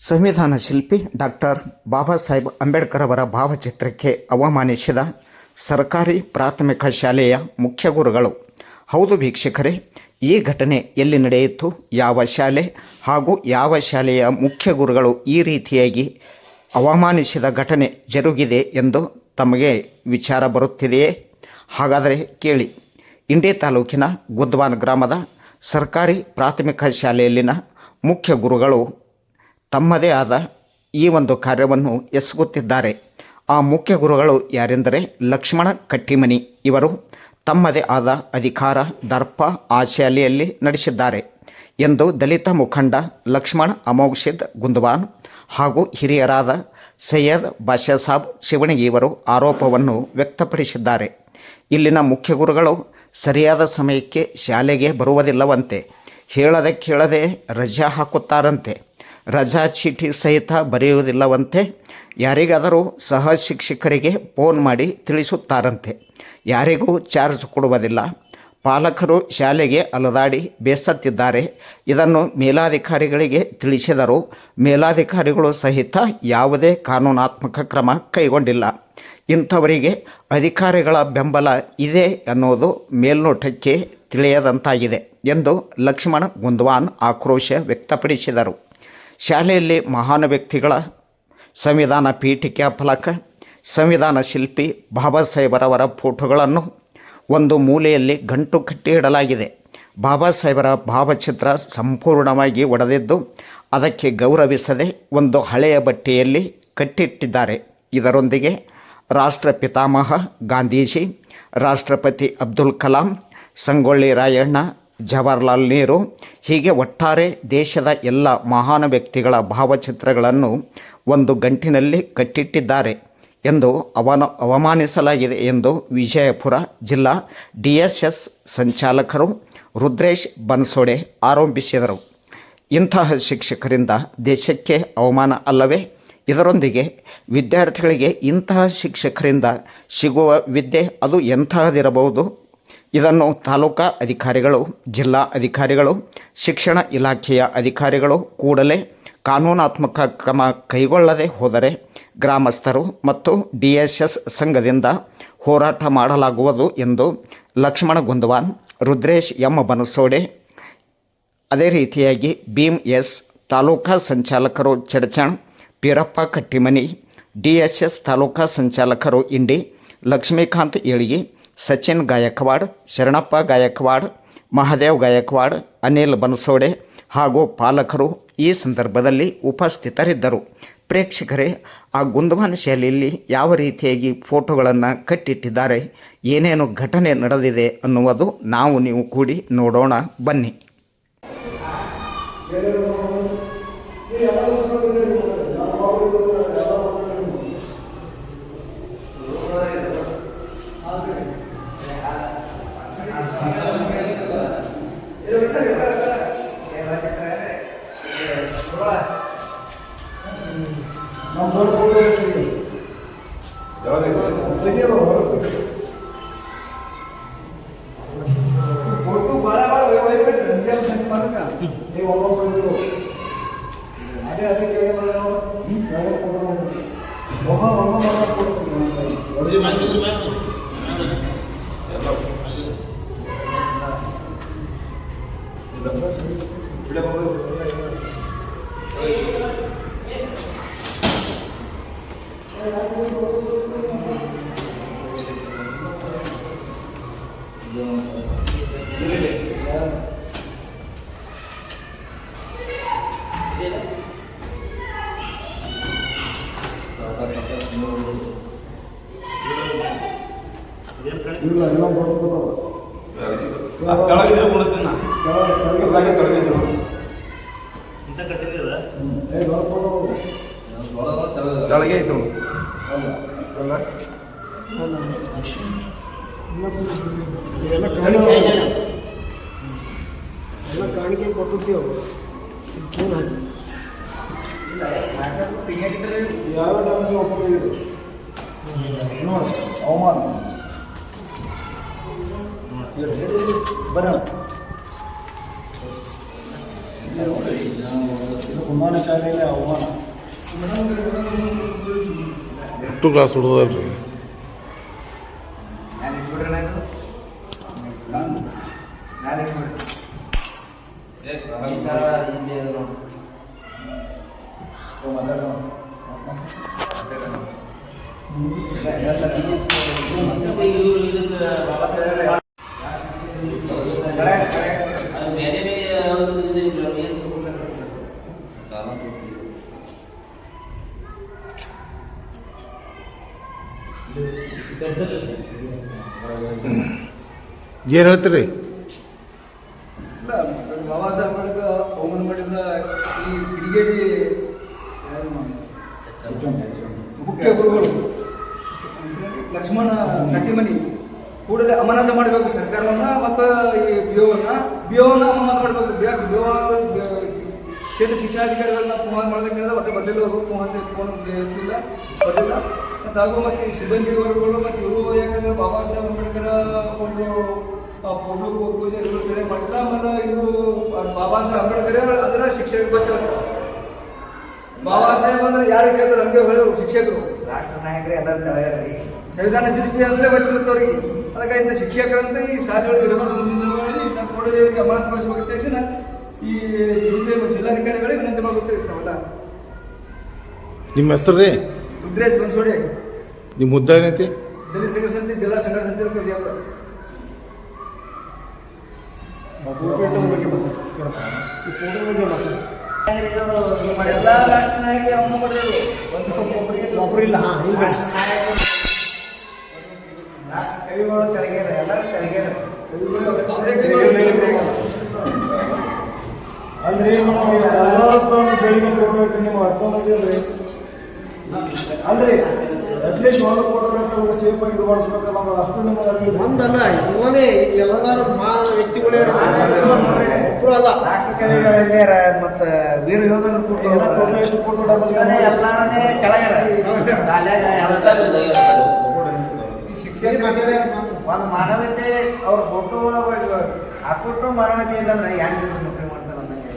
ಸಂವಿಧಾನ ಶಿಲ್ಪಿ ಡಾಕ್ಟರ್ ಬಾಬಾ ಸಾಹೇಬ್ ಅಂಬೇಡ್ಕರ್ ಅವರ ಭಾವಚಿತ್ರಕ್ಕೆ ಅವಮಾನಿಸಿದ ಸರ್ಕಾರಿ ಪ್ರಾಥಮಿಕ ಶಾಲೆಯ ಮುಖ್ಯ ಗುರುಗಳು. ಹೌದು ವೀಕ್ಷಕರೇ, ಈ ಘಟನೆ ಎಲ್ಲಿ ನಡೆಯಿತು, ಯಾವ ಶಾಲೆ ಹಾಗೂ ಯಾವ ಶಾಲೆಯ ಮುಖ್ಯ ಗುರುಗಳು ಈ ರೀತಿಯಾಗಿ ಅವಮಾನಿಸಿದ ಘಟನೆ ಜರುಗಿದೆ ಎಂದು ತಮಗೆ ವಿಚಾರ ಬರುತ್ತಿದೆಯೇ? ಹಾಗಾದರೆ ಕೇಳಿ. ಇಂಡಿ ತಾಲೂಕಿನ ಗುದ್ವಾನ್ ಗ್ರಾಮದ ಸರ್ಕಾರಿ ಪ್ರಾಥಮಿಕ ಶಾಲೆಯಲ್ಲಿನ ಮುಖ್ಯ ಗುರುಗಳು ತಮ್ಮದೇ ಆದ ಈ ಒಂದು ಕಾರ್ಯವನ್ನು ಎಸಗುತ್ತಿದ್ದಾರೆ. ಆ ಮುಖ್ಯ ಗುರುಗಳು ಯಾರೆಂದರೆ ಲಕ್ಷ್ಮಣ ಕಟ್ಟಿಮನಿ ಇವರು ತಮ್ಮದೇ ಆದ ಅಧಿಕಾರ, ದರ್ಪ ಆ ಶಾಲೆಯಲ್ಲಿ ನಡೆಸಿದ್ದಾರೆ ಎಂದು ದಲಿತ ಮುಖಂಡ ಲಕ್ಷ್ಮಣ ಅಮೋಘಿದ್ ಗುಂದ್ವಾನ್ ಹಾಗೂ ಹಿರಿಯರಾದ ಸೈಯದ್ ಬಾಷಾಸಾಬ್ ಶಿವಣಗಿ ಇವರು ಆರೋಪವನ್ನು ವ್ಯಕ್ತಪಡಿಸಿದ್ದಾರೆ. ಇಲ್ಲಿನ ಮುಖ್ಯ ಗುರುಗಳು ಸರಿಯಾದ ಸಮಯಕ್ಕೆ ಶಾಲೆಗೆ ಬರುವುದಿಲ್ಲವಂತೆ, ಹೇಳದೆ ಕೇಳದೆ ರಜಾ ಹಾಕುತ್ತಾರಂತೆ. ರಜಾ ಚೀಟಿ ಸಹಿತ ಬರೆಯುವುದಿಲ್ಲವಂತೆ ಯಾರಿಗಾದರೂ ಸಹ ಶಿಕ್ಷಕರಿಗೆ ಫೋನ್ ಮಾಡಿ ತಿಳಿಸುತ್ತಾರಂತೆ. ಯಾರಿಗೂ ಚಾರ್ಜ್ ಕೊಡುವುದಿಲ್ಲ. ಪಾಲಕರು ಶಾಲೆಗೆ ಅಲದಾಡಿ ಬೇಸತ್ತಿದ್ದಾರೆ. ಇದನ್ನು ಮೇಲಾಧಿಕಾರಿಗಳಿಗೆ ತಿಳಿಸಿದರೂ ಮೇಲಾಧಿಕಾರಿಗಳು ಸಹಿತ ಯಾವುದೇ ಕಾನೂನಾತ್ಮಕ ಕ್ರಮ ಕೈಗೊಂಡಿಲ್ಲ. ಇಂಥವರಿಗೆ ಅಧಿಕಾರಿಗಳ ಬೆಂಬಲ ಇದೆ ಅನ್ನೋದು ಮೇಲ್ನೋಟಕ್ಕೆ ತಿಳಿಯದಂತಾಗಿದೆ ಎಂದು ಲಕ್ಷ್ಮಣ ಗುಂದ್ವಾನ್ ಆಕ್ರೋಶ ವ್ಯಕ್ತಪಡಿಸಿದರು. ಶಾಲೆಯಲ್ಲಿ ಮಹಾನ್ ವ್ಯಕ್ತಿಗಳ ಸಂವಿಧಾನ ಪೀಠಿಕೆ ಫಲಕ ಸಂವಿಧಾನ ಶಿಲ್ಪಿ ಬಾಬಾ ಸಾಹೇಬರವರ ಫೋಟೋಗಳನ್ನು ಒಂದು ಮೂಲೆಯಲ್ಲಿ ಗಂಟು ಕಟ್ಟಿ ಇಡಲಾಗಿದೆ ಬಾಬಾ ಸಾಹೇಬರ ಭಾವಚಿತ್ರ ಸಂಪೂರ್ಣವಾಗಿ ಒಡೆದಿದ್ದು, ಅದಕ್ಕೆ ಗೌರವಿಸದೆ ಒಂದು ಹಳೆಯ ಬಟ್ಟೆಯಲ್ಲಿ ಕಟ್ಟಿಟ್ಟಿದ್ದಾರೆ. ಇದರೊಂದಿಗೆ ರಾಷ್ಟ್ರ ಪಿತಾಮಹ ಗಾಂಧೀಜಿ, ರಾಷ್ಟ್ರಪತಿ ಅಬ್ದುಲ್ ಕಲಾಂ, ಸಂಗೊಳ್ಳಿ ರಾಯಣ್ಣ ಜವಾಹರ್ಲಾಲ್ ನೆಹರು ಹೀಗೆ ಒಟ್ಟಾರೆ ದೇಶದ ಎಲ್ಲ ಮಹಾನ್ ವ್ಯಕ್ತಿಗಳ ಭಾವಚಿತ್ರಗಳನ್ನು ಒಂದು ಗಂಟಿನಲ್ಲಿ ಕಟ್ಟಿಟ್ಟಿದ್ದಾರೆ ಎಂದು ಅವನ ಅವಮಾನಿಸಲಾಗಿದೆ ಎಂದು ವಿಜಯಪುರ ಜಿಲ್ಲಾ ಡಿ ಸಂಚಾಲಕರು ರುದ್ರೇಶ್ ಬನ್ಸೋಡೆ ಆರೋಪಿಸಿದರು. ಇಂತಹ ಶಿಕ್ಷಕರಿಂದ ದೇಶಕ್ಕೆ ಅವಮಾನ ಅಲ್ಲವೇ? ಇದರೊಂದಿಗೆ ವಿದ್ಯಾರ್ಥಿಗಳಿಗೆ ಇಂತಹ ಶಿಕ್ಷಕರಿಂದ ಸಿಗುವ ವಿದ್ಯೆ ಅದು ಎಂತಹದಿರಬಹುದು? ಇದನ್ನು ತಾಲೂಕಾ ಅಧಿಕಾರಿಗಳು, ಜಿಲ್ಲಾ ಅಧಿಕಾರಿಗಳು, ಶಿಕ್ಷಣ ಇಲಾಖೆಯ ಅಧಿಕಾರಿಗಳು ಕೂಡಲೇ ಕಾನೂನಾತ್ಮಕ ಕ್ರಮ ಕೈಗೊಳ್ಳದೆ ಹೋದರೆ ಗ್ರಾಮಸ್ಥರು ಮತ್ತು ಡಿ ಎಸ್ ಎಸ್ ಸಂಘದಿಂದ ಹೋರಾಟ ಮಾಡಲಾಗುವುದು ಎಂದು ಲಕ್ಷ್ಮಣ ಗುಂದವಾನ್, ರುದ್ರೇಶ್ ಎಂ ಬನಸೋಡೆ, ಅದೇ ರೀತಿಯಾಗಿ Bhim S taluka ಸಂಚಾಲಕರು Chadchan, Pirappa Kattimani, D S S taluka ಸಂಚಾಲಕರು Indi, Lakshmikant Eligi Sachin Gaikwad, Sharanappa Gaikwad, Mahadev Gaikwad, Anil Bansode ಹಾಗೂ ಪಾಲಕರು ಈ ಸಂದರ್ಭದಲ್ಲಿ ಉಪಸ್ಥಿತರಿದ್ದರು. ಪ್ರೇಕ್ಷಕರೇ, ಆ ಗುಂದವಾನ ಶೈಲಿಯಲ್ಲಿ ಯಾವ ರೀತಿಯಾಗಿ ಫೋಟೋಗಳನ್ನು ಕಟ್ಟಿಟ್ಟಿದ್ದಾರೆ, ಏನೇನು ಘಟನೆ ನಡೆದಿದೆ ಅನ್ನುವುದು ನಾವು ನೀವು ಕೂಡಿ ನೋಡೋಣ. ಬನ್ನಿ. нам надо было это решить. Давай, давай. Тренировал, ಇಲ್ಲ ಎಲ್ಲ ಬರ್ಬೋದು ಕೆಳಗಿದ್ರೆ ಕೊಡ್ತೀನಿ ಕೆಳಗೆ ಕೆಳಗೆ ಇಂತ ಕಟ್ಟಿದ್ದೀರ? ಏ ಕೆಳಗೆ ಇತ್ತು ಎಲ್ಲ ಕಾಣಿಕೆ ಎಲ್ಲ ಕಾಣಿಕೆ ಕೊಟ್ಟಿದ್ದೇವೆ ಯಾವ ಡ್ಯಾಮೇಜ್ ಒಪ್ಪಿದೆ ನೋಡಿ ಅವಮಾನ ಬರೋಣ ಇದು ಕುಮಾರ ಶಾಲೆಯಲ್ಲಿ ಅವಮಾನ ಎಷ್ಟು ಕ್ಲಾಸ್ ಹುಡ್ದಲ್ರಿ ಏನು ಹೇಳ್ತೀರಿ ಇಲ್ಲ ಬಾಬಾ ಸಾಹೇಬ್ ಅಂಬೇಡ್ಕರ್ ಅವಮಾನ ಮಾಡಿದ ಈ ಕಿಡಿಗೇಡಿ ಯಾರು ಮುಖ್ಯ ಗುರುಗಳು. ಲಕ್ಷ್ಮಣ ನಟಿಮನಿ ಕೂಡಲೇ ಅಮಾನತ ಮಾಡಬೇಕು ಸರ್ಕಾರವನ್ನ ಮತ್ತು ಈ ಬಿಒವನ್ನ ಬಿಒವನ್ನ ಅಮಾನತ ಮಾಡಬೇಕು. ಬಿಒ ಕ್ಷೇತ್ರ ಶಿಕ್ಷಣಾಧಿಕಾರಿಗಳನ್ನ ಫೋನ್ ಮಾಡೋದಕ್ಕಿಂತ ಮತ್ತೆ ಬರಲಿಲ್ಲ ಅವರು. ಫೋನ್ ಫೋನ್ ಬರಲಿಲ್ಲ. ಮತ್ತು ಹಾಗೂ ಮತ್ತೆ ಈ ಸಿಬ್ಬಂದಿ ವರ್ಗಗಳು, ಮತ್ತು ಇವರು ಯಾಕಂದ್ರೆ ಬಾಬಾ ಸಾಹೇಬ್ ಅಂಬೇಡ್ಕರ್ ಒಂದು ಫೋಟೋ ಪೂಜೆ ಇವರು ಸರಿ ಮಾಡಿಲ್ಲ, ಮತ್ತು ಇವರು ಬಾಬಾ ಸಾಹೇಬ್ ಅಂಬೇಡ್ಕರ್ ಅದರ ಶಿಕ್ಷಕರು ಗೊತ್ತಿಲ್ಲ. ಬಾಬಾ ಸಾಹೇಬ್ ಅಂದ್ರೆ ಯಾರು ಕೇಳ್ತಾರೆ? ಹಂಗೆ ಹೇಳೋರು ಶಿಕ್ಷಕರು. ರಾಷ್ಟ್ರ ನಾಯಕರೇ ಎಲ್ಲರೂ ತಲೆಯಾರಿ ಸಂವಿಧಾನ ಶಿಲ್ಪಿ ಅಂದ್ರೆ ಗೊತ್ತಿರುತ್ತವ್ರಿಗೆ ಅದಕ್ಕೆ ಇಂಥ ಶಿಕ್ಷಕರಂತ ಈ ಶಾಲೆಗಳಿಗೆ ಇರಬಾರ್ದು ಅಮಾನತ್ ಅಮಾನತುಗೊಳಿಸಬೇಕು ತಕ್ಷಣ ಈ ಜಿಲ್ಲೆ ಜಿಲ್ಲಾಧಿಕಾರಿಗಳಿಗೆ ವಿನಂತಿ ಮಾಡ್ಕೊತಿರ್ತಾವಲ್ಲ ನಿಮ್ಮ ಹೆಸರು? ರೀ ರುದ್ರೇಶ್ ಬನ್ಸೋಡಿ. ನಿಮ್ಮ ಮುದ್ದ ಏನೈತಿ? ದಲಿತ ಸಂಘ ಸಮಿತಿ ಜಿಲ್ಲಾ ಸಂಘ ಸಮಿತಿ ವಿಜಯಪುರ ಎಲ್ಲ ರಾಷ್ಟ್ರ ನಾಯಕಿ ಅವನು ಮಾಡಿದ್ರು ಒಂದು ಒಬ್ಬರಿಗೆ ಇಲ್ಲ ಕವಿಗಳು ಎಲ್ಲರೂ ಅಂದ್ರೆ ಬೆಳಿಗ್ಗೆ ಕೊಡ್ಬೇಕು ನಿಮ್ಗೆ ಅರ್ಥ ಅರ್ಥವಾಗಿದ್ರಿ ಅಂದ್ರೆ ಅಟ್ಲೀಸ್ಟ್ ಒಂದು ಸೇಫ್ ಆಗಿ ಮಾಡಿಸ್ಬೇಕಲ್ಲ ಅನ್ನೋದು ಅಷ್ಟು ನಿಮಗೆ ಅರಿವಿಲ್ಲ. ಒಂದಲ್ಲ ಇವನೇ ಎಲ್ಲರೂ ಮಾ ವ್ಯಕ್ತಿಗಳೇ ಒಬ್ರು ಅಲ್ಲ. ಮತ್ತ ವೀರ ಯೋಧರು ಎಷ್ಟು ಕೆಳಗ್ಯಾರ ಶಾಲ್ಯಾಗ ಎಲ್ಲರೂ ಒಂದು ಮಾನವೀಯತೆ ಅವ್ರ ಕೊಟ್ಟು ಹಾಕೊಟ್ಟು ಮಾನವೀಯತೆ ಇಲ್ಲಂದ್ರೆ ಹೆಂಗ್ ನೌಕರಿ ಮಾಡ್ತಾರ ಅಂದಂಗೆ.